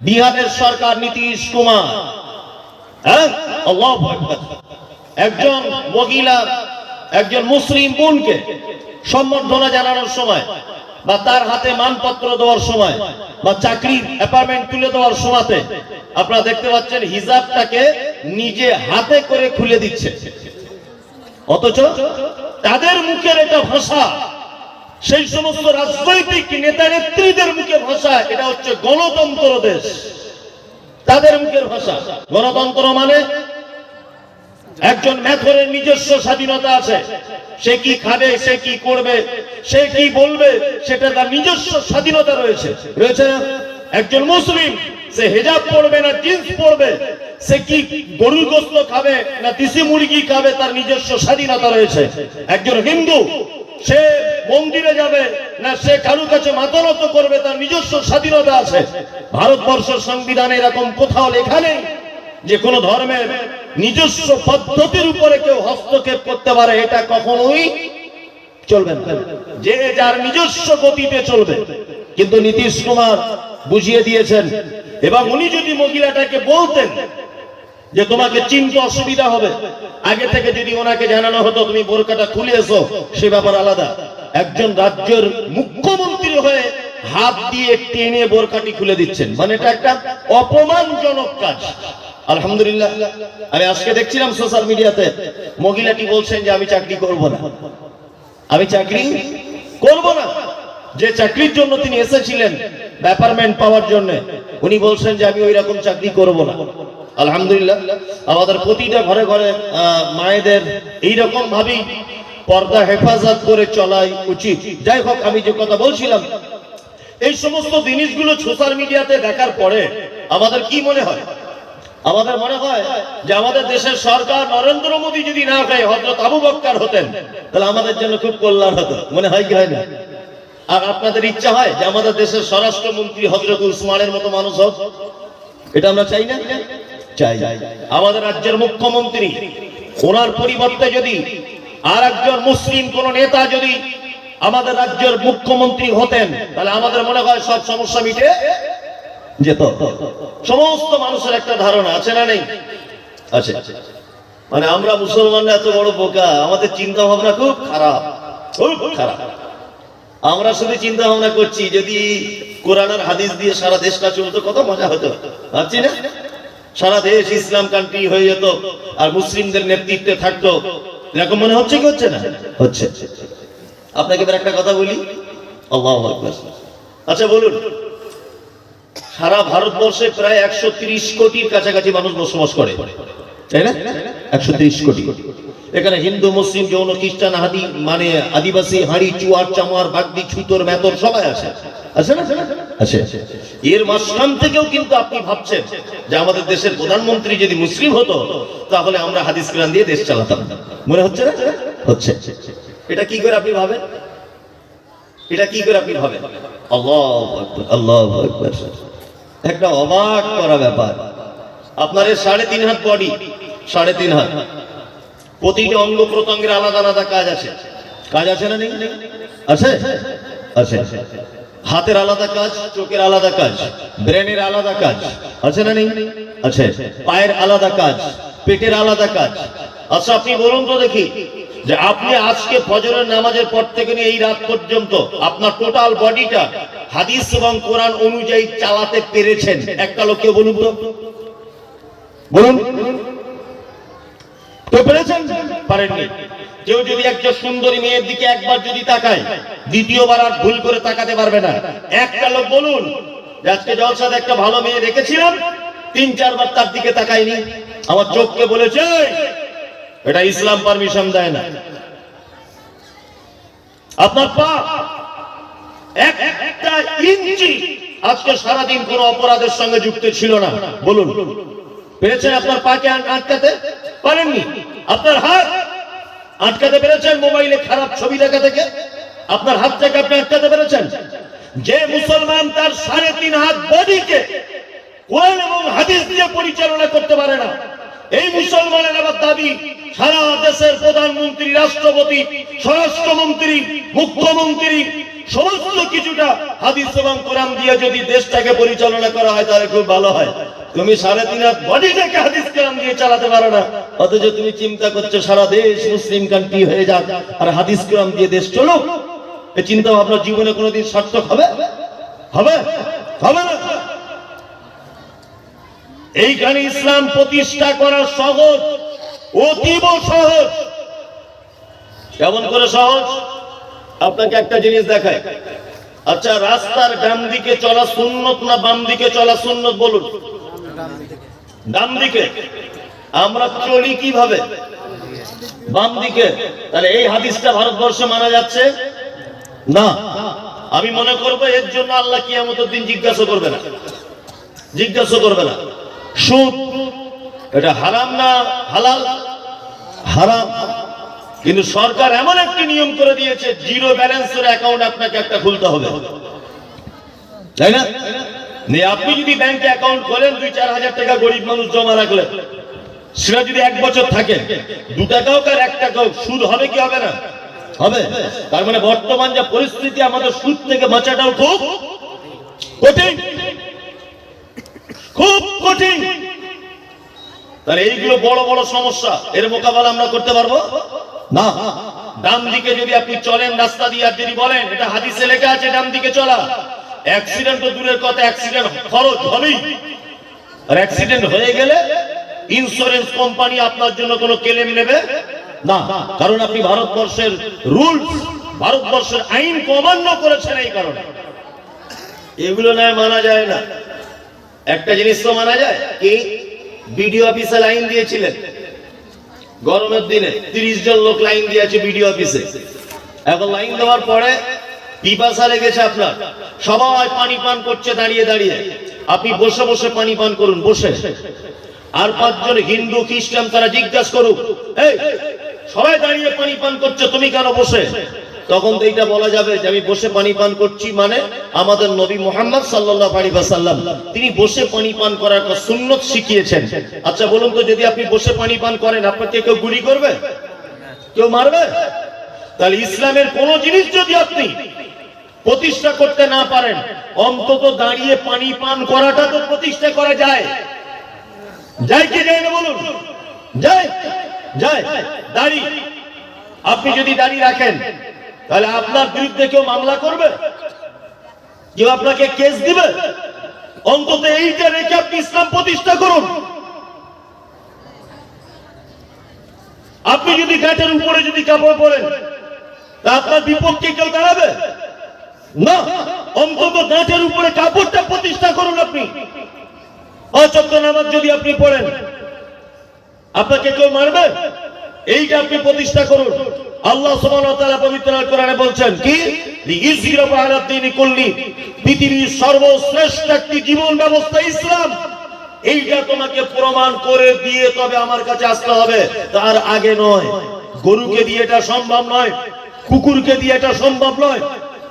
বিহারের সরকার নীতিশ কুমার। হ্যাঁ। একজন মহিলা, একজন মুসলিম বোনকে সম্বর্ধনা জানানোর সময় বা তার হাতে মানপত্র দেওয়ার সময় বা চাকরির অ্যাপার্টমেন্ট তুলে দেওয়ার সময়তে আপনারা দেখতে পাচ্ছেন হিজাবটাকে নিজে হাতে করে খুলে দিচ্ছে। অথচ তাদের মুখের এটা ভাষা সেই সমস্ত রাজনৈতিক নেতা নেত্রীদের মুখে ভাষা, এটা হচ্ছে গণতন্ত্র দেশ। তাদের মুখের ভাষা। গণতন্ত্র মানে একজন মেথরের নিজস্ব স্বাধীনতা আছে। সে কি খাবে, সে কি করবে, সে কি বলবে, সেটা তার নিজস্ব স্বাধীনতা রয়েছে। রয়েছে? একজন মুসলিম, সে হেজাব পড়বে না জিন্স পড়বে সে কি গরুর গোস্ত খাবে না দেশি মুরগি খাবে, তার নিজস্ব স্বাধীনতা রয়েছে। একজন হিন্দু সে মন্দিরে যাবে না সে কারু কাছে মাথা করবে, তার নিজস্ব স্বাধীনতা আছে। ভারতবর্ষের সংবিধানে এরকম কোথাও লেখা নেই যে কোনো ধর্মের নিজস্ব পদ্ধতির উপরে কেউ হস্তক্ষেপ করতে পারে, এটা কখনোই চলবে না। যে যার নিজস্ব গতিতে চলবে। কিন্তু নীতিশ কুমার বুঝিয়ে দিয়েছেন, এবং উনি যদি মহিলাটাকে বলতেন যে তোমাকে চিনতে অসুবিধা হবে। আগে থেকে যদি ওনাকে জানানো হতো, তুমি বোরকাটা খুলে এসো সে ব্যাপার আলাদা। একজন রাজ্যের মুখ্যমন্ত্রী হয়ে হাত দিয়ে টেনে বোরকাটি খুলে দিচ্ছেন। মানে এটা একটা অপমানজনক কাজ। আলহামদুলিল্লাহ। আমি আজকে দেখছিলাম সোশ্যাল মিডিয়াতে, মহিলাটি বলছেন যে, আমি চাকরি করব না। আমি চাকরি করব না। যে চাকরির জন্য তিনি এসেছিলেন ব্যাপারমেন্ট পাওয়ার জন্য, উনি বলছেন যে, আমি ওই রকম চাকরি করব না। আলহামদুলিল্লাহ, আমাদের প্রতিটা ঘরে ঘরে মায়েদের এইরকম ভাবেই পর্দা হেফাজত করে চলাই উচিত। যাই হোক, আমি যে কথা বলছিলাম, এই সমস্ত জিনিসগুলো সোশ্যাল মিডিয়াতে দেখার পরে আমাদের কি মনে হয়? আমাদের মনে হয় যে আমাদের দেশের সরকার নরেন্দ্র মোদী যদি না হয় হজরত আবু বক্কার হতেন, তাহলে আমাদের জন্য খুব কল্যাণ হতো। মনে হয় কি হয় না? আর আপনাদের ইচ্ছা হয় যে আমাদের দেশের স্বরাষ্ট্রমন্ত্রী হজরত উসমানের মতো মানুষ হোক? এটা আমরা চাই না? চাই। আমাদের রাজ্যের মুখ্যমন্ত্রী, ওনার পরিবর্তে যদি আর একজন মুসলিম কোন নেতা যদি আমাদের রাজ্যের মুখ্যমন্ত্রী হতেন, তাহলে আমাদের মনে হয় সব সমস্যা মিটে যেত। সমস্ত মানুষের একটা ধারণা আছে না নেই? আছে। মানে আমরা মুসলমানরা এত বড় বোকা, আমাদের চিন্তা ভাবনা খুব খারাপ খুব খারাপ। আমরা শুধু চিন্তা ভাবনা করছি, যদি কোরআন হাদিস দিয়ে সারা দেশটা চলতো, কত মজা হতো। ভাবছি না? সারা দেশ ইসলাম কান্ট্রি হয়ে যেত আর মুসলিমদের নেতৃত্বে থাকতো। এরকম মনে হচ্ছে কি হচ্ছে না? হচ্ছে। আপনাকে এবার একটা কথা বলি। আচ্ছা বলুন। সারা ভারতবর্ষে প্রায় একশো কোটির কাছাকাছি মানুষ বসবাস করে। তাই না একশো কোটি। এখানে হিন্দু মুসলিম যৌন খ্রিস্টান হাদি মানে আদিবাসী হাড়ি চুয়ার চামার বাগদি ছুতর মেতর সবাই আছে আছে না? আছে এর মাঝখান থেকেও কিন্তু আপনি ভাবছেন যে আমাদের দেশের প্রধানমন্ত্রী যদি মুসলিম হতো তাহলে আমরা হাদিস কোরআন দিয়ে দেশ চালাতাম। মনে হচ্ছে না? হচ্ছে। এটা কি করে আপনি ভাবেন? এটা কি করে আপনি ভাবেন? আল্লাহ আল্লাহ একটা অবাক করা ব্যাপার। আপনার সাড়ে তিন হাত বডি সাড়ে তিন হাত। প্রতিটি অঙ্গ প্রত্যঙ্গের আলাদা আলাদা কাজ আছে। কাজ আছে না নেই? আছে? আছে। হাতের আলাদা কাজ, চোখের আলাদা কাজ, ব্রেনের আলাদা কাজ, আছে না নেই? আছে। পায়ের আলাদা কাজ, পেটের আলাদা কাজ। আচ্ছা আপনি বলুন তো দেখি, যে আপনি আজকে ফজরের নামাজের পর থেকে নিয়ে এই রাত পর্যন্ত আপনার টোটাল বডিটা হাদিস এবং কোরআন অনুযায়ী চালাতে পেরেছেন। একটা লোক কেউ বলুন তো। বলুন। কেউ পেরেছেন? পারেননি। কেউ যদি একটা সুন্দরী মেয়ের দিকে একবার যদি তাকায়, দ্বিতীয়বার আর ভুল করে তাকাতে পারবে না। একটা লোক বলুন আজকে জলসাদ একটা ভালো মেয়ে দেখেছিলাম, তিন চারবার তার দিকে তাকায়নি। আমার চোখকে বলেছে, এটা ইসলাম পারমিশন দেয় না। আপনার পা এক একটা ইঞ্চি আজকে সারাদিন কোন অপরাধের সঙ্গে যুক্ত ছিল না। বলুন। পেরেছেন আপনার পাকে আটকাতে? পারেননি। আপনার হাত আটকাতে পেরেছেন মোবাইলে খারাপ ছবি দেখা থেকে? আপনার হাত থেকে আপনি আটকাতে পেরেছেন? যে মুসলমান তার সাড়ে তিন হাত বডিকে কোরআন এবং হাদিস দিয়ে পরিচালনা করতে পারে না। এই মুসলমানের আবার দাবি, সারা দেশের প্রধানমন্ত্রী, রাষ্ট্রপতি, স্বরাষ্ট্রমন্ত্রী, মুখ্যমন্ত্রী, সমস্ত কিছুটা হাদিস এবং কোরআন দিয়ে যদি দেশটাকে পরিচালনা করা হয়, তাহলে খুব ভালো হয়। তুমি সাড়ে তিন হাত থেকে হাদিস কোরআন দিয়ে চালাতে পারো না। অথচ তুমি চিন্তা করছ, সারা দেশ মুসলিম কান্ট্রি হয়ে যাক, আর হাদিস কোরআন দিয়ে দেশ চলুক। এই চিন্তা ভাবনা জীবনে কোনোদিন সার্থক হবে? হবে? হবে না। এইখানে ইসলাম প্রতিষ্ঠা করা সহজ, অতীব সহজ। কেমন করে সহজ? আপনাকে একটা জিনিস দেখায় আচ্ছা রাস্তার ডান দিকে চলা সুন্নত না বাম দিকে চলা সুন্নত বলুন? ডান দিকে। আমরা চলি কীভাবে? বাম দিকে। তাহলে এই হাদিসটা ভারতবর্ষে মানা যাচ্ছে? না। আমি মনে করব এর জন্য আল্লাহ কিয়ামতের দিন জিজ্ঞাসা করবে না। জিজ্ঞাসা করবে না। সুদ, এটা হারাম না হালাল? হারাম। কিন্তু সরকার এমন একটি নিয়ম করে দিয়েছে, জিরো ব্যালেন্সের অ্যাকাউন্ট আপনাকে একটা খুলতে হবে। তাই নে? আপনি যদি ব্যাংকে অ্যাকাউন্ট খোলেন, দুই চার হাজার টাকা গরিব মানুষ জমা রাখলেন সেটা যদি এক বছর থাকে, দু টাকা হোক আর এক টাকা হোক সুদ হবে কি হবে না? হবে। তার মানে বর্তমান যা পরিস্থিতি, আমাদের সুদ থেকে বাঁচাটাও খুব কঠিন। খুব কঠিন। তাহলে এইগুলো বড় বড় সমস্যা। এর মোকাবেলা আমরা করতে পারব? না। ডান দিকে যদি আপনি চলেন রাস্তা দিয়ে, আর যদি বলেন, এটা হাদিসে লেখা আছে, ডান দিকে চলা। অ্যাক্সিডেন্ট দূরের কথা অ্যাক্সিডেন্ট খরচ হবেই। আর অ্যাক্সিডেন্ট হয়ে গেলে ইন্স্যুরেন্স কোম্পানি আপনার জন্য কোনো ক্লেম নেবে? না, কারণ আপনি ভারতবর্ষের রুলস ভারতবর্ষের আইন অমান্য করেছেন এই কারণে। এগুলো নয় মানা যায় না। একটা জিনিস তো মানা যায়, কি? বিডিও অফিসে লাইন দিয়েছিলেন। গরমের দিনে তিরিশ জন লোক লাইন দিয়েছে বিডিও অফিসে এখন লাইন দেওয়ার পরে পিপাসা লেগেছে আপনার। সবাই পানি পান করছে, দাঁড়িয়ে দাঁড়িয়ে। আপনি বসে বসে পানি পান করুন, বসে। আর পাঁচজন হিন্দু, খ্রিস্টান, তারা জিজ্ঞাসা করুক সবাই দাঁড়িয়ে পানি পান করছে, তুমি কেন বসে? তখন তো এইটা বলা যাবে যে আমি বসে পানি পান করছি মানে আমাদের নবী মোহাম্মদ ওয়াসাল্লাম, তিনি বসে পানি পান করার সুন্নত শিখিয়েছেন। আচ্ছা বলুন তো, যদি আপনি বসে পানি পান করেন, আপনাকে কেউ গুলি করবে? কেউ মারবে? তাহলে ইসলামের কোন জিনিস যদি আপনি প্রতিষ্ঠা করতে না পারেন, অন্তত দাঁড়িয়ে পানি পান করাটা তো প্রতিষ্ঠা করা যায়। যাই কি যায় না বলুন? যায় যায়, দাড়ি। আপনি যদি দাড়ি রাখেন, তাহলে আপনার বিরুদ্ধে কেউ মামলা করবে? কেউ আপনাকে কেস দিবে? অন্তত এইটা রেখে আপনি ইসলাম প্রতিষ্ঠা করুন। আপনি যদি গাছের উপরে যদি কাপড় পরেন আপনার বিপক্ষে কেউ দাঁড়াবে? না। অন্তত গাছের উপরে কাপড়টা প্রতিষ্ঠা করুন আপনি। অচক্র নামাজ যদি আপনি পড়েন, আপনাকে কেউ মারবে? এইটা আপনি প্রতিষ্ঠা করুন। আল্লাহ বলছেন, কি? পৃথিবীর সর্বশ্রেষ্ঠ একটি জীবন ব্যবস্থা ইসলাম। এইটা তোমাকে প্রমাণ করে দিয়ে তবে আমার কাছে আসতে হবে। তার আগে নয়, গরুকে দিয়ে এটা সম্ভব নয়। কুকুরকে দিয়ে এটা সম্ভব নয়,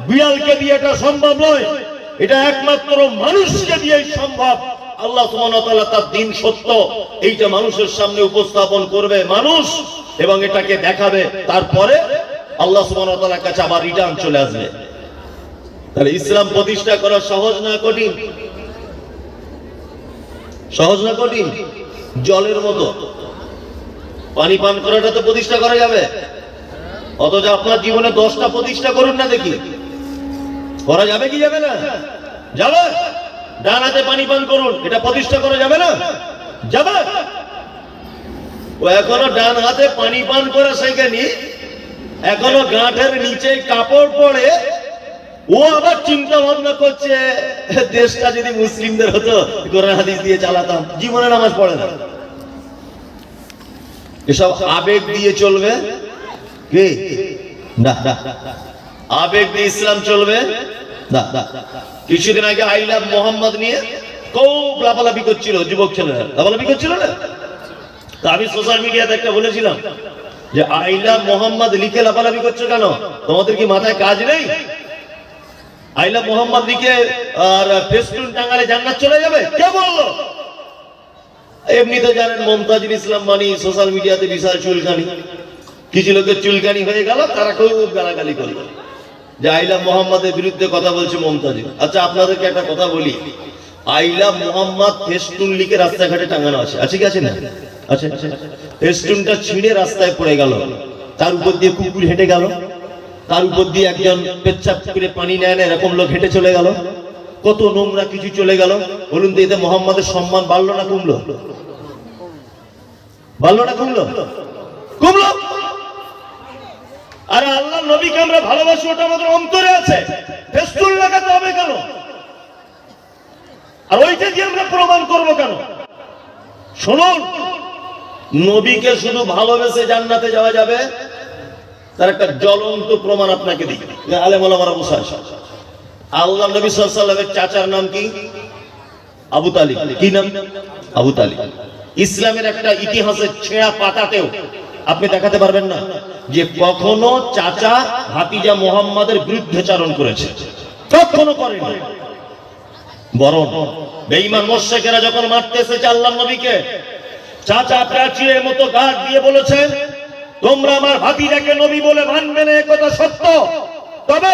বিড়ালকে দিয়ে এটা সম্ভব নয়। এটা একমাত্র মানুষকে দিয়েই সম্ভব। আল্লাহ তাআলা তার দিন সত্য, এইটা মানুষের সামনে উপস্থাপন করবে মানুষ এবং এটাকে দেখাবে। তারপরে আল্লাহ তাআলার কাছে আবার রিটার্ন চলে আসবে। তাহলে ইসলাম প্রতিষ্ঠা করা সহজ না কঠিন? সহজ না কঠিন? জলের মতো। পানি পান করাটা তো প্রতিষ্ঠা করা যাবে। অথচ আপনার জীবনে দশটা প্রতিষ্ঠা করুন না দেখি। করা যাবে কি যাবে না? যাবে। ডান হাতে পানি পান করুন, এটা প্রতিষ্ঠা করা যাবে না? যাবে। ও এখনও ডান হাতে পানি পান করে শেখেনি। এখনও গাঁটের নিচে কাপড় পরে ও আবার চিন্তা ভাবনা করছে, দেশটা যদি মুসলিমদের হতো, কোরআন হাদিস দিয়ে চালাতাম, জীবনে নামাজ পড়ে না। এসব আবেগ দিয়ে চলবে। আবেগ দিয়ে ইসলাম চলবে? না কিছুদিন আগে আই লাভ মোহাম্মদ নিয়ে খুব লাফালাফি করছিল যুবক ছেলেরা। লাফালাফি করছিল না? তা আমি সোশ্যাল মিডিয়াতে একটা বলেছিলাম যে মোহাম্মদ লিখে লাফালাফি করছ কেন? তোমাদের কি মাথায় কাজ নেই? আই লাভ মোহাম্মদ লিখে, আর ফেস্টুন টাঙ্গালে জান্নাত চলে যাবে? কে বলল? এমনিতে জানেন মমতাজুল ইসলাম মানি সোশ্যাল মিডিয়াতে বিশাল চুলকানি। কিছু লোকের চুলকানি হয়ে গেল, তারা খুব গালাগালি করল। যে আইলা মোহাম্মদের বিরুদ্ধে কথা বলছে মমতাজ। আচ্ছা আপনাদেরকে একটা কথা বলি। আইলা মোহাম্মদ ফেস্টুন লিখে রাস্তাঘাটে টাঙানো আছে। আছে কি, আছে না? ফেস্টুনটা ছিঁড়ে রাস্তায় পড়ে গেল। তার উপর দিয়ে কুকুর হেঁটে গেল। তার উপর দিয়ে একজন পেচ্ছাপ করে পানি নেয় না, এরকম লোক হেঁটে চলে গেল। কত নোংরা কিছু চলে গেল। বলুন তো, এতে মোহাম্মদের সম্মান বাড়লো না কমলো? বাড়লো না কমলো? কমলো? আরে আল্লাহ, নবীকে আমরা ভালোবাসি, ওটা আমাদের অন্তরে আছে। ফেস্টুন লাগাতে হবে কেন? আর ওইটা দিয়ে আমরা প্রমাণ করব কেন? শুনুন, নবীকে শুধু ভালোবেসে জান্নাতে যাওয়া যাবে? তার একটা জ্বলন্ত প্রমাণ আপনাকে দিই। আলেম ওলামারা বসে আল্লাহ নবী সাল্লামের চাচার নাম কি? আবু তালিব। কি নাম? আবু তালিব। ইসলামের একটা ইতিহাসের ছেঁড়া পাতাতেও আপনি দেখাতে পারবেন না যে কখনো চাচা ভাতিজা মোহাম্মদের বিরুদ্ধেচারণ করেছে। কখনো করেনি। বরং বেঈমান মোশেকেরা যখন মারতে আল্লাহ নবীকে, চাচা প্রাচীরের মতো গাছ দিয়ে বলেছে, তোমরা আমার ভাতিজাকে নবী বলে মানবে না, এ কথা সত্য। তবে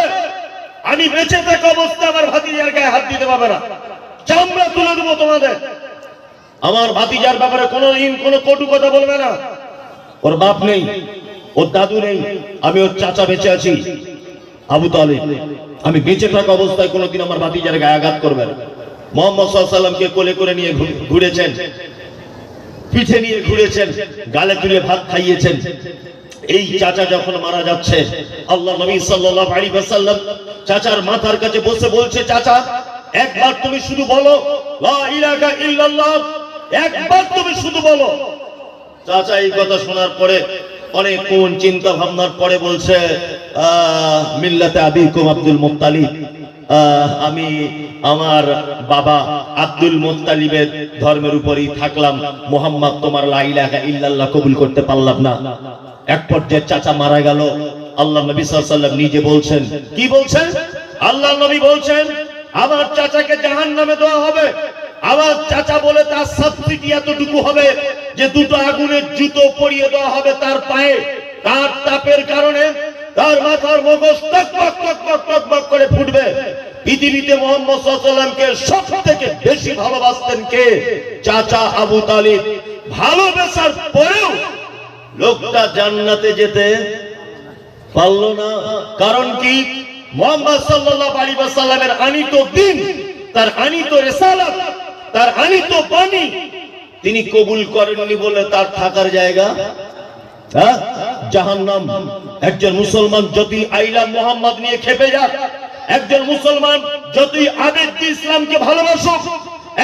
আমি বেঁচে থাকা অবস্থা আমার ভাতিজার গায়ে হাত দিতে পারবে না। চামড়া তুলে দেবো তোমাদের। আমার ভাতিজার ব্যাপারে কোনোদিন কোনো কটু কথা বলবে না। ওর বাপ নেই, ওর দাদু নেই, আমি ওর চাচা বেঁচে আছি। আবু তালিব, আমি বেঁচে থাকা অবস্থায় কোনোদিন আমার ভাতিজার গায়ে আঘাত করবে না। মোহাম্মদ সাল্লামকে কোলে করে নিয়ে ঘুরেছেন, পিঠে নিয়ে ঘুরেছেন, গালে তুলে ভাত খাইয়েছেন। এই চাচা যখন মারা যাচ্ছে, আল্লাহ নবী ওয়াসাল্লাম চাচার মাথার কাছে বসে বলছে, চাচা, একবার তুমি শুধু বলো একবার তুমি শুধু বলো চাচা, এই কথা শোনার পরে অনেক কোন চিন্তা ভাবনার পরে বলছে মিল্লাতে আবিকুম আব্দুল মুত্তালিব। আমি আমার বাবা আব্দুল মুত্তালিবের ধর্মের উপরই থাকলাম। মোহাম্মদ, তোমার লা ইলাহা ইল্লাল্লাহ কবুল করতে পারলাম না। এক পর্যায়ে চাচা মারা গেল। আল্লাহ নবী সাল্লাল্লাহু নিজে বলছেন, কি বলছেন? আল্লাহ নবী বলছেন, আমার চাচাকে জাহান নামে দেওয়া হবে। আমার চাচা বলে তার সাবসিডি এতটুকু হবে যে দুটো আগুনের জুতো পরিয়ে দেওয়া হবে তার পায়ে। তার তাপের কারণে তার মাথার মগজ করে ফুটবে। পৃথিবীতে মোহাম্মদ সাল্লামকে সব থেকে বেশি ভালোবাসতেন কে? চাচা আবু তালিব। ভালোবাসার পরেও লোকটা জান্নাতে যেতে পারল না। কারণ কি? মোহাম্মদ সাল্লাল্লাহু আলাইহি ওয়াসাল্লামের আনিত দিন, তার আনিত রিসালাত তার হানি তো পানি। তিনি কবুল করেননি বলে তার থাকার জায়গা। হ্যাঁ? জাহান্নাম। একজন মুসলমান যদি আইলা মোহাম্মদ নিয়ে খেপে যাক, একজন মুসলমান যদি আবেগ দিয়ে ইসলামকে ভালোবাসুক,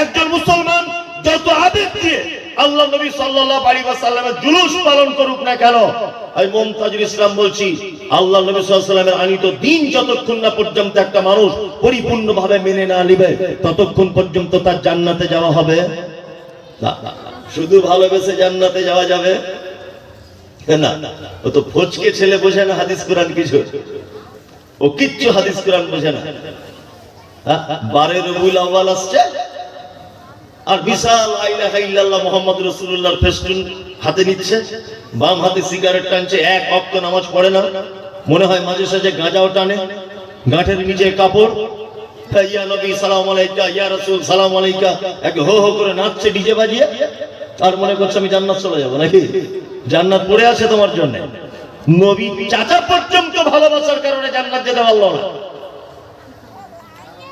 একজন মুসলমান যত আবেগ দিয়ে আল্লাহ নবী সাল্লাল্লাহু আলাইহি ওয়াসাল্লামের জুলুস পালন করুক না কেন? আমি মুমতাজুল ইসলাম বলছি, আল্লাহ নবী সাল্লাল্লাহু আলাইহি ওয়াসাল্লামের আনিত দিন যতক্ষণ না পর্যন্ত একটা মানুষ পরিপূর্ণভাবে মেনে না নিবে, ততক্ষণ পর্যন্ত তার জান্নাতে যাওয়া হবে? না। শুধু ভালোবেসে জান্নাতে যাওয়া যাবে? না। ও তো ফচকে ছেলে বোঝে না হাদিস কোরআন কিছু। ও কিচ্ছু হাদিস কোরআন বোঝে না। হ্যাঁ? বারে রবিউল আউয়াল আসছে আর বিশাল আইলাহা ইল্লাল্লাহ মুহাম্মদ রাসূলুল্লাহর ফেস্টুন হাতে নিচ্ছে, বাম হাতে সিগারেট টানছে, এক অক্ত নামাজ পড়ে না। মনে হয় মাঝে সাঝে গাঁজাও টানে। গাঁঠের নিচে কাপড়। সালাম আলাইকা এক হো হো করে নাচছে, ডিজে বাজিয়ে। আর মনে করছে আমি জান্নাত চলে যাব নাকি? জান্নাত আছে তোমার জন্য। নবী পর্যন্ত ভালোবাসার কারণে জান্নাত যেতে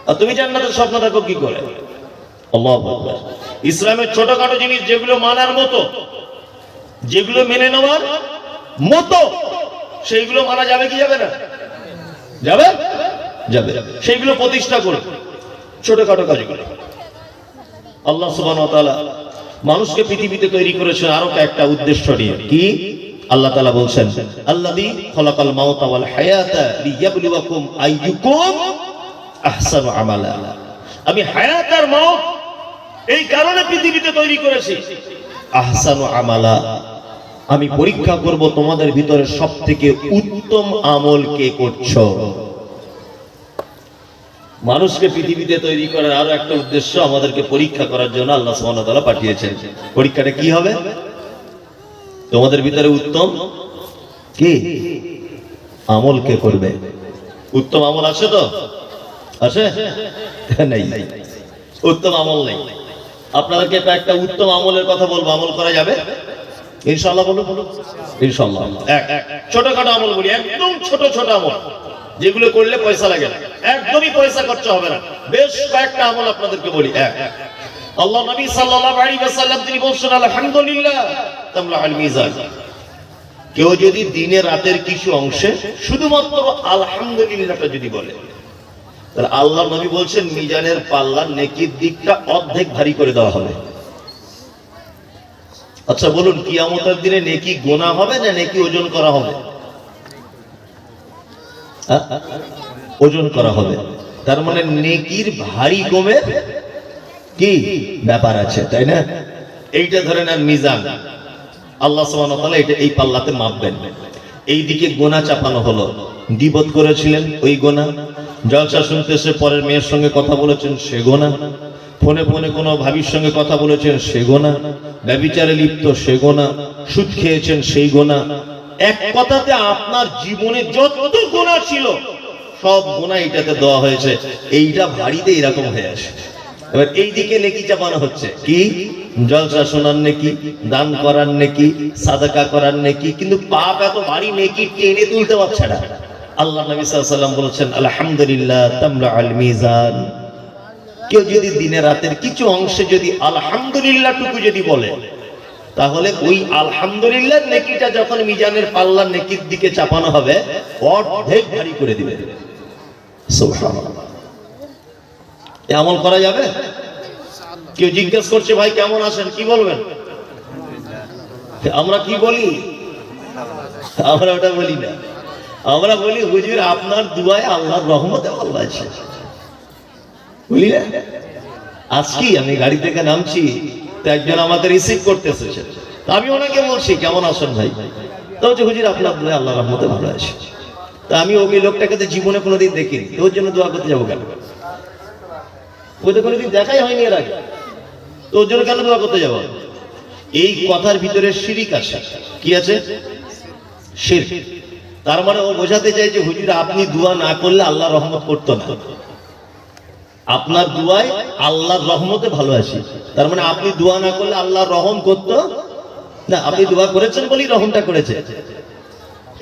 আর তুমি জান্নাতের স্বপ্ন দেখো কি করে। ইসলামের ছোটখাটো জিনিস যেগুলো মানার মতো, যেগুলো মেনে নেওয়ার মতো, সেইগুলো মানা যাবে কি যাবে না? যাবে? যাবে। সেইগুলো প্রতিষ্ঠা করে ছোটখাটো কাজগুলো। আল্লাহ তাআলা মানুষকে পৃথিবীতে তৈরি করেছেন আরও একটা উদ্দেশ্য নিয়ে। কি? আল্লাহ তাআলা বলছেন আমালা। আমি হায়াত আর মউত এই কারণে পৃথিবীতে তৈরি করেছি। আহসানু আমালা। আমি পরীক্ষা করব তোমাদের ভিতরে সব থেকে উত্তম আমল কে করছ। মানুষকে পৃথিবীতে তৈরি করার আরও একটা উদ্দেশ্য আমাদেরকে পরীক্ষা করার জন্য আল্লাহ তাআলা পাঠিয়েছেন। পরীক্ষাটা কি হবে? তোমাদের ভিতরে উত্তম কি? আমল কে করবে? উত্তম আমল আছে তো? আছে? নেই। উত্তম আমল নেই। আপনাদেরকে একটা উত্তম আমলের কথা বলব। আমল করা যাবে? ইনশাআল্লাহ বলুন। এক এক, ছোটখাটো আমল বলি, একদম ছোট ছোট আমল। যেগুলো করলে পয়সা লাগে না। একদমই পয়সা খরচা হবে না। বেশ কয়েকটা আমল আপনাদেরকে বলি। এক, আল্লাহ নবী সাল্লাল্লাহু আলাইহি ওয়াসাল্লাম তিনি বলছেন, আলহামদুলিল্লাহ তামলা আল মিজান। কেউ যদি দিনে রাতের কিছু অংশে শুধুমাত্র আলহামদুলিল্লাহটা যদি বলে তাহলে আল্লাহ নবী বলছেন, মিজানের পাল্লার নেকির দিকটা অর্ধেক ভারী করে দেওয়া হবে। আচ্ছা বলুন, কিয়ামতের দিনে নেকি গোনা হবে না নেকি ওজন করা হবে? ওজন করা হবে। তার মানে নেকির ভারী কমে কি ব্যাপার আছে, তাই না? এইটা ধরেন আর মিজান। আল্লাহ ওয়া এটা এই পাল্লাতে মাপবেন। এই দিকে গোনা চাপানো হলো। গীবত করেছিলেন ওই গোনা। জলসা শুনতে এসে পরের মেয়ের সঙ্গে কথা বলেছেন, সে গোনা ফোনে ফোনে কোনো ভাবির সঙ্গে কথা বলেছেন, সে গোনা ব্যবিচারে লিপ্ত, সে গোনা সুদ খেয়েছেন, সেই গোনা এক কথাতে আপনার জীবনে যত গোনা ছিল, সব গোনা এইটাতে দেওয়া হয়েছে। এইটা ভারীতে এরকম হয়ে আসে। এবার এই দিকে নেকি চাপানো হচ্ছে। কি? জলসা শোনার নেকি, দান করার নেকি, সাদাকা করার নেকি, কিন্তু পাপ এত ভারী নেকি টেনে তুলতে পারছে না। আল্লাহ নবী সাল্লাম বলেছেন, আলহামদুলিল্লাহ তামলা আল মিজান। কেউ যদি দিনে রাতের কিছু অংশে যদি আলহামদুলিল্লাহ টুকু যদি বলে, তাহলে ওই আলহামদুলিল্লাহ নেকিটা যখন মিজানের পাল্লার নেকির দিকে চাপানো হবে, অর্ধেক ভারী করে দিবে। আমল করা যাবে? কেউ জিজ্ঞেস করছে, ভাই, কেমন আছেন? কি বলবেন? আমরা কি বলি? আমরা ওটা বলি না। আমরা বলি, হুজুর, আপনার দুয়ায় আল্লাহর রহমতে ভালো আছে। বুঝলি? না আজকে আমি গাড়ি থেকে নামছি, তো একজন আমাকে রিসিভ করতে এসেছে তা আমি ওনাকে বলছি, কেমন আছেন ভাই? তো হচ্ছে হুজুর, আপনার দুয়ায় আল্লাহর রহমতে ভালো আছে। তা আমি ওই লোকটাকে তো জীবনে কোনোদিন দেখিনি, তো ওর জন্য দোয়া করতে যাব কেন? ওই তো কোনোদিন দেখাই হয়নি এর আগে। তো ওর জন্য কেন দোয়া করতে যাব? এই কথার ভিতরে শিরিক আছে। কি আছে? শিরক। তার মানে ও বোঝাতে চাই যে, হুজুর, আপনি দোয়া না করলে আল্লাহ রহমত করতো না। আপনার দুয়ায় আল্লাহর রহমতে ভালো আছি। তার মানে আপনি দোয়া না করলে আল্লাহ রহম করতো না, আপনি দোয়া করেছেন বলেই রহমটা করেছে।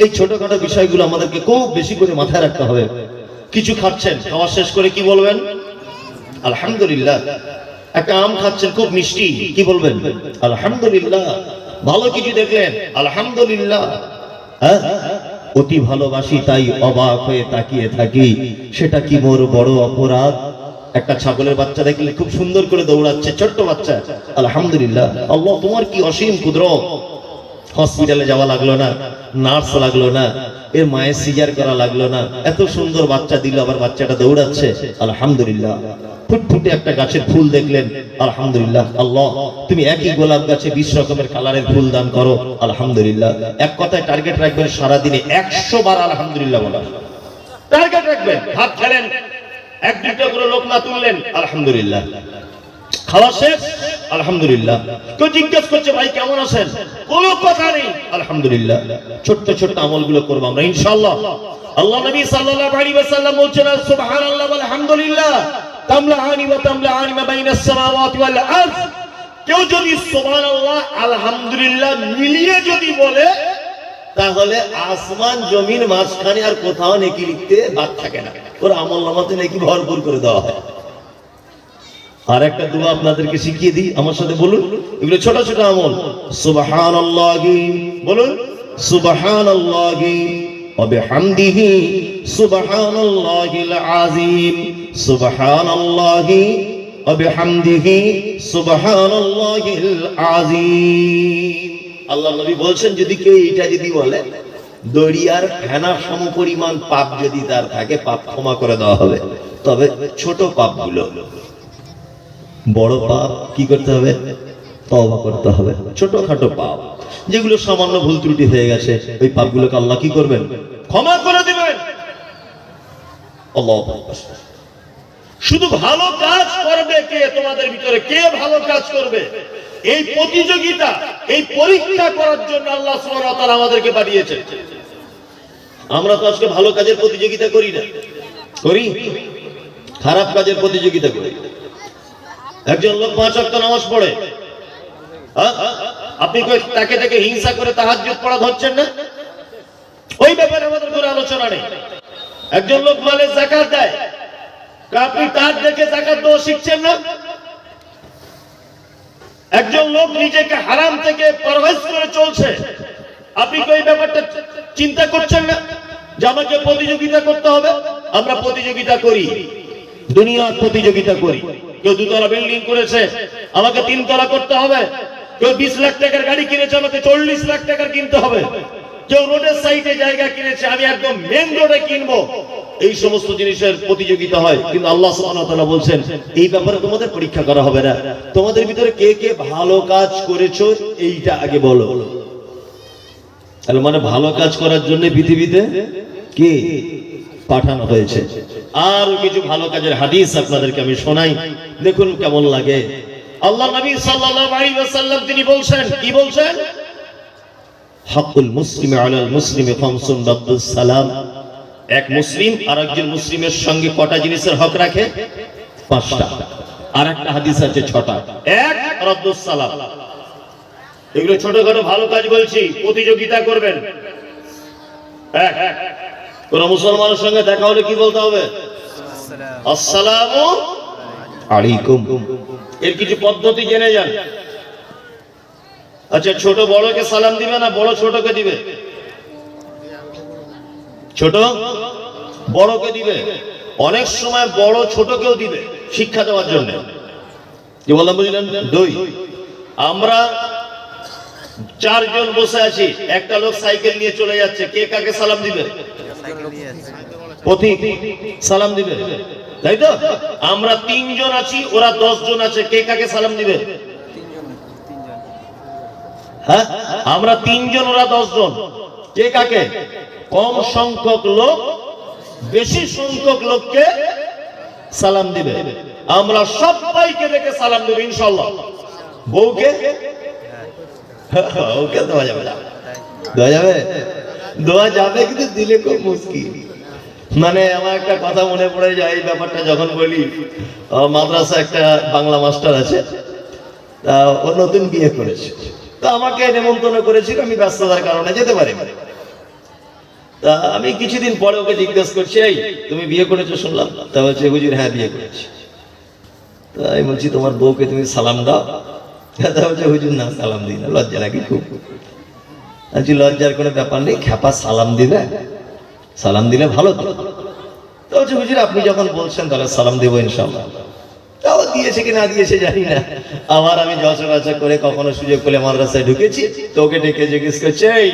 এই ছোটখাটো বিষয়গুলো আমাদেরকে খুব বেশি করে মাথায় রাখতে হবে। কিছু খাচ্ছেন, খাওয়া শেষ করে কি বলবেন? আলহামদুলিল্লাহ। একটা আম খাচ্ছেন, খুব মিষ্টি, কি বলবেন? আলহামদুলিল্লাহ। ভালো কিছু দেখলেন, আলহামদুলিল্লাহ। হ্যাঁ? অতি ভালোবাসি, তাই অবাক হয়ে তাকিয়ে থাকি। সেটা কি মোর বড় অপরাধ? একটা ছাগলের বাচ্চা দেখলে খুব সুন্দর করে দৌড়াচ্ছে, ছোট্ট বাচ্চা। আলহামদুলিল্লাহ। আল্লাহ, তোমার কি অসীম কুদরত? হসপিটালে যাওয়া লাগল না, নার্স লাগল না, এর মায়ের সিজার করা লাগল না। এত সুন্দর বাচ্চা দিল, আবার বাচ্চাটা দৌড়াচ্ছে। আলহামদুলিল্লাহ। ফুটফুটে একটা গাছের ফুল দেখলেন, আলহামদুলিল্লাহ, আল্লাহ, তুমি একই গোলাপ গাছে বিশ রকমের কালারের ফুল দান করো, আলহামদুলিল্লাহ। এক কথায় টার্গেট রাখবেন, সারাদিনে একশো বার আলহামদুলিল্লাহ বলা। টার্গেট রাখবেন হাত খেলেন, এক দুটো করে লোক না তুললেন, আলহামদুলিল্লাহ। খাওয়া শেষ? আলহামদুলিল্লাহ। কেউ জিজ্ঞেস করছে, ভাই, কেমন আছেন? কোনো কথা নেই। আলহামদুলিল্লাহ। ছোট্ট ছোট্ট আমলগুলো করব আমরা, ইনশাআল্লাহ। আল্লাহ নবী সাল্লাল্লাহু আলাইহি ওয়াসাল্লাম বলছেন, সুবহানাল্লাহ ওয়াল হামদুলিল্লাহ তামলাআনি ওয়া তামলাআনি মা বাইনাস সামাওয়াতি ওয়াল আরদ। কেউ যদি সুবহানাল্লাহ, আলহামদুলিল্লাহ মিলিয়ে যদি বলে, তাহলে আসমান জমিন মাঝখানে আর কোথাও নেকি লিখতে বাদ থাকে না। ওর আমল নামাতে নেকি ভরপুর করে দেওয়া হয়। আর একটা দোয়া আপনাদেরকে শিখিয়ে দিই, আমার সাথে বলুন। এগুলো ছোট ছোট আমল। সুবহানাল্লাহি, বলুন। সুবহানাল্লাহি, ওয়া বিহামদিহি, সুবহানাল্লাহিল আযীম। সুবহানাল্লাহি, ওয়া বিহামদিহি, সুবহানাল্লাহিল আযীম। আল্লাহ নবী বলছেন, যদি কেউ এটা যদি বলে দরিয়ার ফেনার সমপরিমাণ পাপ যদি তার থাকে, পাপ ক্ষমা করে দেওয়া হবে। তবে ছোট পাপগুলো বড় পাপ কি করতে হবে? তওবা করতে হবে। ছোটখাটো পাপ। যেগুলো সামান্য ভুল ত্রুটি হয়ে গেছে, ওই পাপগুলোকে আল্লাহ কি করবেন? ক্ষমা করে দিবেন। শুধু ভালো কাজ করবে কে? তোমাদের ভিতরে কে ভালো কাজ করবে? এই প্রতিযোগিতা, এই পরীক্ষা করার জন্য আল্লাহ আমাদেরকে পাঠিয়েছেন। আমরা তো আজকে ভালো কাজের প্রতিযোগিতা করি না। করি? খারাপ কাজের প্রতিযোগিতা করি। একজন লোক পাঁচ অক্ট নামাজ পড়ে। হ্যাঁ? আপনি তাকে তাকে হিংসা করে তাহাজ্জুদ পড়া ধরছেন না? ওই ব্যাপারে আমাদের কোনো আলোচনা নেই। একজন লোক মালে জাকাত দেয়। আপনি তার দেখে জাকাত দেওয়া শিখছেন না? একজন লোক নিজেকে হারাম থেকে পরহেজ করে চলছে। আপনি কি ওই ব্যাপারটা চিন্তা করছেন না? যে আমাকে প্রতিযোগিতা করতে হবে? আমরা প্রতিযোগিতা করি। দুনিয়ার প্রতিযোগিতা করি। কেউ দুতলা বিল্ডিং করেছে, আমাকে তিনতলা করতে হবে। কেউ বিশ লাখ টাকার গাড়ি কিনেছে, আমাকে চল্লিশ লাখ টাকার কিনতে হবে। কেউ রোডের সাইডে জায়গা কিনেছে, আমি একদম মেন রোডে কিনবো। এই সমস্ত জিনিসের প্রতিযোগিতা হয়, কিন্তু আল্লাহ বলছেন, এই ব্যাপারে তোমাদের পরীক্ষা করা হবে না। তোমাদের ভিতরে কে কে ভালো কাজ করেছ, এইটা আগে বলো। তাহলে মানে ভালো কাজ করার জন্য পৃথিবীতে কে পাঠানো হয়েছে? আর কিছু ভালো কাজের হাদিস আপনাদেরকে আমি শোনাই। দেখুন কেমন লাগে। আল্লাহ নবী সাল্লাল্লাহু আলাইহি ওয়াসাল্লাম তিনি বলছেন কি বলছেন? হাকুল মুসলিমে আলাল মুসলিমে খামসুন রাদ্দুস সালাম। এক মুসলিম আর একজন মুসলিমের সঙ্গে কটা জিনিসের হক রাখে? পাঁচটা। আর একটা হাদিস আছে ছটা। এক রাদ্দুস সালাম। এগুলো ছোটখাটো ভালো কাজ বলছি প্রতিযোগিতা করবেন। এক কোন মুসলমানের সঙ্গে দেখা হলে কি বলতে হবে? আসসালামু আলাইকুম। এর কিছু পদ্ধতি জেনে যান। আচ্ছা ছোট বড়কে সালাম দিবে না বড় ছোটকে দিবে? ছোট বড়কে দিবে। অনেক সময় বড় ছোটকেও দিবে শিক্ষা দেওয়ার জন্য। কি বললাম বুঝলেন? দুই। আমরা চারজন বসে আছি একটা লোক সাইকেল নিয়ে চলে যাচ্ছে। কে কাকে সালাম দিবে? পথিক সালাম দিবে। তাই তো? আমরা তিনজন আছি ওরা দশ জন আছে। কে কাকে সালাম দিবে? হ্যাঁ? আমরা তিনজন ওরা দশ জন কে কাকে? কম সংখ্যক লোক বেশি সংখ্যক লোককে সালাম দিবে। আমরা সবাইকে দেখে সালাম দেবো ইনশাল্লাহ বউকে? ওকে দেওয়া যাবে দেওয়া যাবে? দেওয়া যাবে কিন্তু দিলে খুব মুশকিল। মানে আমার একটা কথা মনে পড়ে যায়, এই ব্যাপারটা যখন বলি মাদ্রাসা একটা বাংলা মাস্টার আছে ও নতুন বিয়ে করেছে। তা আমাকে নেমন্তন্ন করেছিল, আমি ব্যস্ততার কারণে যেতে পারি তা আমি কিছুদিন পরে ওকে জিজ্ঞেস করছি, এই, তুমি বিয়ে করেছ? শুনলাম। তা বলছে, হুজুর হ্যাঁ বিয়ে করেছি। তা আমি বলছি, তোমার বউকে তুমি সালাম দাও। তা বলছে, হুজুর, না, সালাম দিই না, লজ্জা লাগে খুব। বলছি, লজ্জার কোনো ব্যাপার নেই, খ্যাপা সালাম দিবে। সালাম দিলে ভালো তো। বলছে হুজুর আপনি যখন বলছেন, তাহলে সালাম দেবো ইনশাল্লাহ তাও দিয়েছে কি না দিয়েছে জানি না। আবার আমি জচা করে কখনো সুযোগ পেলে মাদ্রাসায় ঢুকেছি, তো ওকে ডেকে জিজ্ঞেস করছে, এই,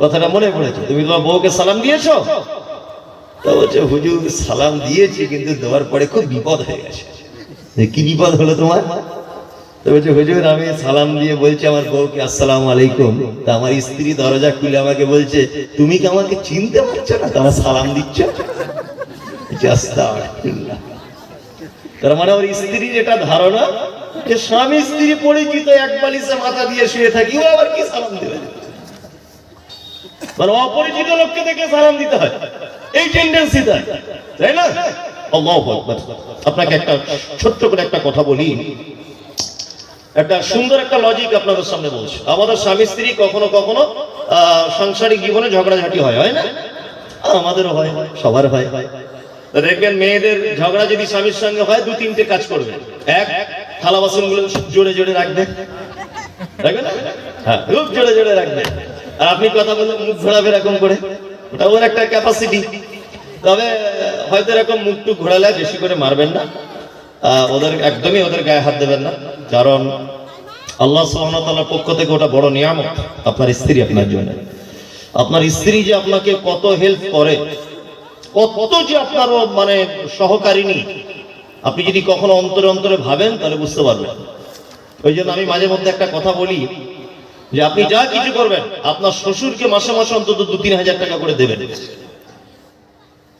কথাটা মনে পড়েছে? তুমি তোমার বউকে সালাম দিয়েছ? তো বলছে, হুজুর, সালাম দিয়েছি, কিন্তু দেওয়ার পরে খুব বিপদ হয়ে গেছে। কি বিপদ হলো তোমার? বলছে, হুজুর, আমি সালাম দিয়ে বলছি আমার বউকে, আসসালামু আলাইকুম। তা আমার স্ত্রী দরজা খুলে আমাকে বলছে, তুমি কি আমাকে চিনতে পারছ না? তোমার সালাম দিচ্ছ। তার মানে এটা ধারণা, যে স্বামী স্ত্রী পরিচিত এক বালিশে মাথা দিয়ে শুয়ে থাকি, ও আবার কি সালাম দেবে? মানে অপরিচিত লোককে দেখে সালাম দিতে হয়। এই টেন্ডেন্সি তাই না? আপনাকে একটা ছোট্ট করে একটা কথা বলি। একটা সুন্দর একটা লজিক আপনাদের সামনে বলছি। আমাদের স্বামী, স্ত্রী কখনো কখনো সাংসারিক জীবনে ঝগড়াঝাটি হয় হয় না? আমাদেরও হয়, সবার হয়। দেখবেন মেয়েদের ঝগড়া যদি স্বামীর সঙ্গে হয়, দু তিনটে কাজ করবে। এক, থালা বাসনগুলো জোরে জোরে রাখবে রাখবে না? হ্যাঁ জোরে জোরে রাখবে আর আপনি কথা বলে মুখ ঘোরাবে এরকম করে। ওটা ওর একটা ক্যাপাসিটি তবে, হয়তো এরকম মুখ টুক ঘোরালে বেশি করে মারবেন না। ওদের একদমই ওদের গায়ে হাত দেবেন না। কারণ আল্লাহ সুবহানাহু পক্ষ থেকে ওটা বড় নিয়ামত, আপনার স্ত্রী আপনার জন্য। আপনার স্ত্রী যে আপনাকে কত হেল্প করে, কত যে আপনার মানে সহকারিনী আপনি যদি কখনো অন্তরে অন্তরে ভাবেন, তাহলে বুঝতে পারবেন। ওই জন্য আমি মাঝে মধ্যে একটা কথা বলি, যে আপনি যা কিছু করবেন, আপনার শ্বশুরকে মাসে মাসে অন্তত দু তিন হাজার টাকা করে দেবেন।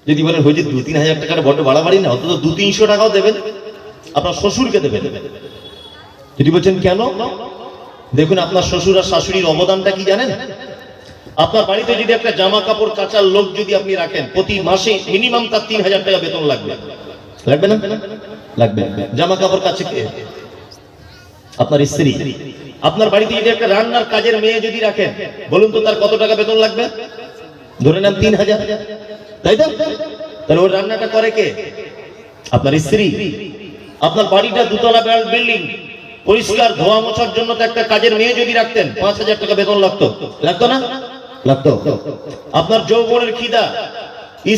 যদি বলেন হয়েছে দু তিন হাজার টাকার বড় বাড়াবাড়ি না, অন্তত দু তিনশো টাকাও দেবেন। আপনার শ্বশুরকে দেবেন। যদি বলছেন, কেন? দেখুন, আপনার শ্বশুর আর শাশুড়ির অবদানটা কি জানেন? আপনার বাড়িতে যদি একটা জামা কাপড় কাচার লোক যদি আপনি রাখেন, প্রতি মাসে মিনিমাম তার তিন হাজার টাকা বেতন লাগবে। লাগবে না? লাগবে জামা কাপড় কাছে কে? আপনার স্ত্রী। আপনার বাড়িতে যদি একটা রান্নার কাজের মেয়ে যদি রাখেন, বলুন তো তার কত টাকা বেতন লাগবে? ধরে নেন তিন হাজার। তাই তো? তাহলে ওর রান্নাটা করে কে? আপনার স্ত্রী। আপনার বাড়িটা দুতলা বিল্ডিং, পরিষ্কার ধোয়া মোছার জন্য তো একটা কাজের মেয়ে যদি রাখতেন, পাঁচ হাজার টাকা বেতন লাগতো। লাগতো না? লাগতো। আপনার যৌবনের খিদা,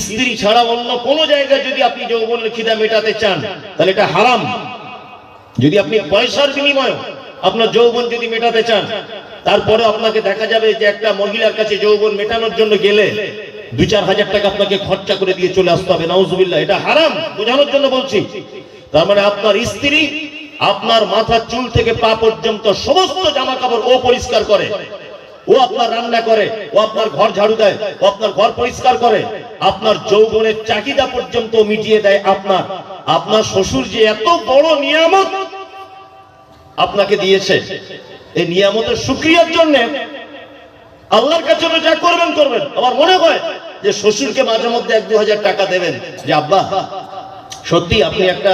স্ত্রী ছাড়া অন্য কোনো জায়গায় যদি আপনি যৌবনের খিদা মেটাতে চান, তাহলে এটা হারাম। যদি আপনি পয়সার বিনিময় আপনার যৌবন যদি মেটাতে চান, তারপরে আপনাকে দেখা যাবে যে একটা মহিলার কাছে যৌবন মেটানোর জন্য গেলে দুই চার হাজার টাকা আপনাকে খরচা করে দিয়ে চলে আসতে হবে। নাউজুবিল্লাহ, এটা হারাম, বোঝানোর জন্য বলছি। তার মানে আপনার স্ত্রী আপনার মাথার চুল থেকে পা পর্যন্ত সমস্ত জামা কাপড় ও পরিষ্কার করে। ও আপনার রান্না করে, ও আপনার ঘর ঝাড়ু দেয়, ও আপনার ঘর পরিষ্কার করে। আপনার যৌবনের চাহিদা পর্যন্ত মিটিয়ে দেয় আপনার। আপনার শ্বশুর যে এত বড় নিয়ামত আপনাকে দিয়েছে, এই নিয়ামতের সুক্রিয়ার জন্য আল্লাহর কাছে যা করবেন করবেন। আমার মনে হয় যে শ্বশুরকে মাঝে মধ্যে এক দু হাজার টাকা দেবেন যে, আব্বা সত্যি আপনি একটা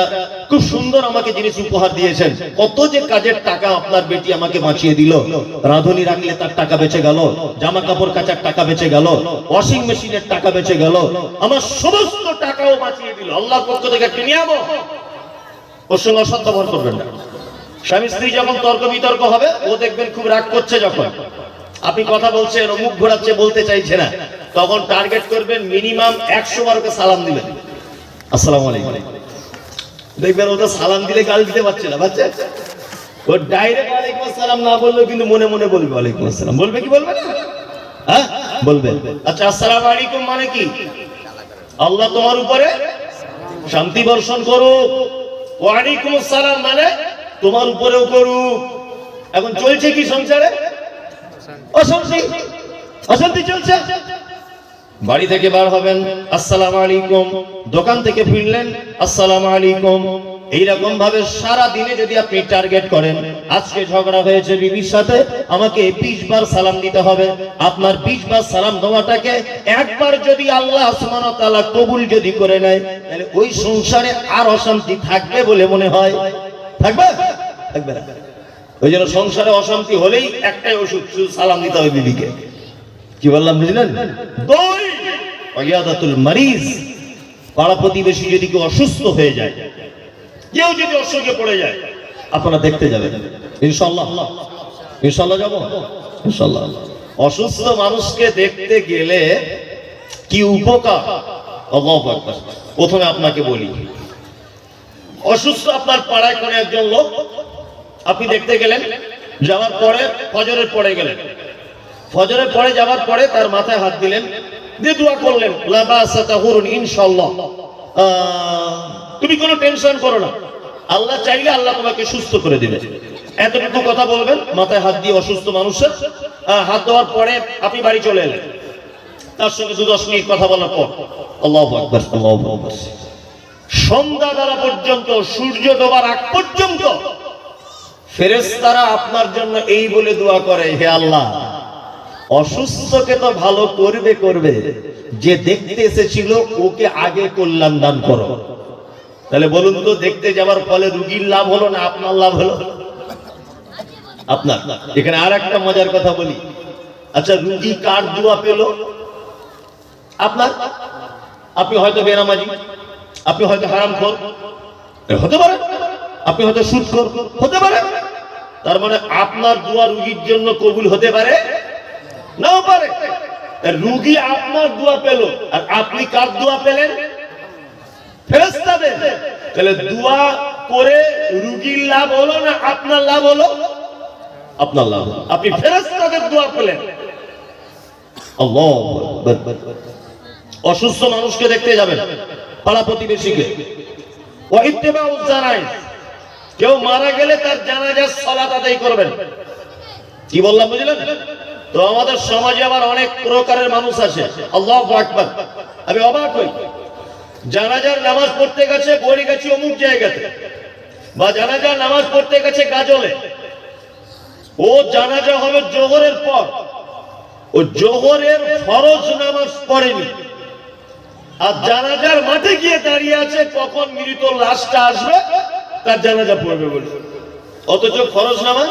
খুব সুন্দর আমাকে জিনিস উপহার দিয়েছেন। কত যে কাজের টাকা আপনার বেটি আমাকে বাঁচিয়ে দিল। রাঁধুনি রাখলে তার টাকা বেঁচে গেল। জামা কাপড় কাচার টাকা বেঁচে গেল। ওয়াশিং মেশিনের টাকা বেঁচে গেল। আমার সমস্ত টাকাও বাঁচিয়ে দিল। আল্লাহর পক্ষ থেকে একটা নিয়ামত ওর সঙ্গে অসৎ ব্যবহার করবেন না। স্বামী স্ত্রী যখন তর্ক বিতর্ক হবে, ও দেখবেন খুব রাগ করছে যখন। আপনি কথা বলছেন, ও মুখ ঘোরাচ্ছে, বলতে চাইছে না। তখন টার্গেট করবেন মিনিমাম একশো বারকে সালাম দিবেন। আসসালামু আলাইকুম। দেখবেন ওটা সালাম দিলে গাল দিতে পারছে না বাচ্চা ও ডাইরেক্ট ওয়ালাইকুম আসসালাম না বললেও কিন্তু মনে মনে বলবে ওয়ালাইকুম আসসালাম। বলবে কি বলবে? না হ্যাঁ? বলবে। আচ্ছা আলাইকুম মানে কি? আল্লাহ তোমার উপরে শান্তি বর্ষণ করুক। ওয়ালাইকুম আসসালাম মানে তোমার উপরেও করুক। এখন চলছে কি সংসারে? অশান্তি। অশান্তি চলছে? বাড়ি থেকে বার হবেন, আসসালামু আলাইকুম। দোকান থেকে ফিরলেন, আসসালামু আলাইকুম। এইরকম ভাবে সারা দিনে যদি আপনি টার্গেট করেন, আজকে ঝগড়া হয়েছে বিবির সাথে, আমাকে বিশ বার সালাম দিতে হবে। আপনার বিশ বার সালাম দেওয়াটাকে একবার যদি আল্লাহ ওয়া তাআলা কবুল যদি করে নেয়, তাহলে ওই সংসারে আর অশান্তি থাকবে বলে মনে হয়। থাকবে? থাকবে ওই জন্য সংসারে অশান্তি হলেই একটাই ওষুধ সালাম দিতে হবে বিবিকে। কি বললাম বুঝলেন? মারিজ। পাড়া প্রতিবেশী যদি কেউ অসুস্থ হয়ে যায়, কেউ যদি অসুখে পড়ে যায়, আপনারা দেখতে যাবেন। ইনশাল্লাহ ইনশাল্লাহ যাব? ইনশাল্লাহ অসুস্থ মানুষকে দেখতে গেলে কি উপকার? প্রথমে আপনাকে বলি, অসুস্থ আপনার পাড়ায় কোনো একজন লোক, আপনি দেখতে গেলেন, যাওয়ার পরে ফজরের পরে গেলেন। ফজরের পরে যাওয়ার পরে তার মাথায় হাত দিলেন, দিয়ে দোয়া করলেন লা বাসা তাহুরুন ইনশাআল্লাহ তুমি কোনো টেনশন করো না। আল্লাহ চাইলে আল্লাহ তোমাকে সুস্থ করে দিবে। এতটুকু কথা বলবেন, মাথায় হাত দিয়ে অসুস্থ মানুষের হাত দেওয়ার পরে আপনি বাড়ি চলে এলেন। তার সঙ্গে দু দশ মিনিট কথা বলার পর, আল্লাহ আকবার আল্লাহ আকবার। সন্ধ্যা বেলা পর্যন্ত, সূর্য ডোবার আগ পর্যন্ত, ফেরেশতারা আপনার জন্য এই বলে দোয়া করে, হে আল্লাহ অসুস্থকে তো ভালো করবে করবে। যে দেখতে এসেছিল, ওকে আগে কল্যাণ দান করো। তাহলে বলুন তো, দেখতে যাওয়ার ফলে রুগীর লাভ হলো না আপনার লাভ হলো? আপনার। এখানে আর একটা মজার কথা বলি। আচ্ছা রুগী কার দোয়া পেল? আপনার? আপনি হয়তো বেনামাজি, আপনি হয়তো হারাম হতে পারে। আপনি হয়তো সুদ হতে পারে। তার মানে আপনার দোয়া রুগীর জন্য কবুল হতে পারে? নাও পারে। রুগী আপনার দোয়া পেল, আর আপনি কার দোয়া পেলেন? ফেরেশতাদের। তাহলে দোয়া করে রুগীর লাভ হলো না আপনার লাভ হলো? আপনার লাভ হলো। আপনি ফেরেশতাদের দোয়া পেলেন। আল্লাহ অসুস্থ মানুষকে দেখতে যাবেন, পাড়া প্রতিবেশীকে। ও কেউ মারা গেলে তার জানাজার সালাত আদায় করবেন। কি বললাম বুঝলেন? তো আমাদের সমাজে আবার অনেক প্রকারের মানুষ আছে। আল্লাহ আকবার। আমি অবাক হই। জানাজার নামাজ পড়তে গেছে বড়ি গেছে অমুক জায়গাতে। বা জানাজার নামাজ পড়তে গেছে গাজলে। ও জানাজা হবে জোহরের পর। ও জোহরের ফরজ নামাজ পড়েনি। আর জানাজার মাঠে গিয়ে দাঁড়িয়ে আছে, কখন মৃত লাশটা আসবে, তার জানাজা পড়বে বলে। অথচ ফরজ নামাজ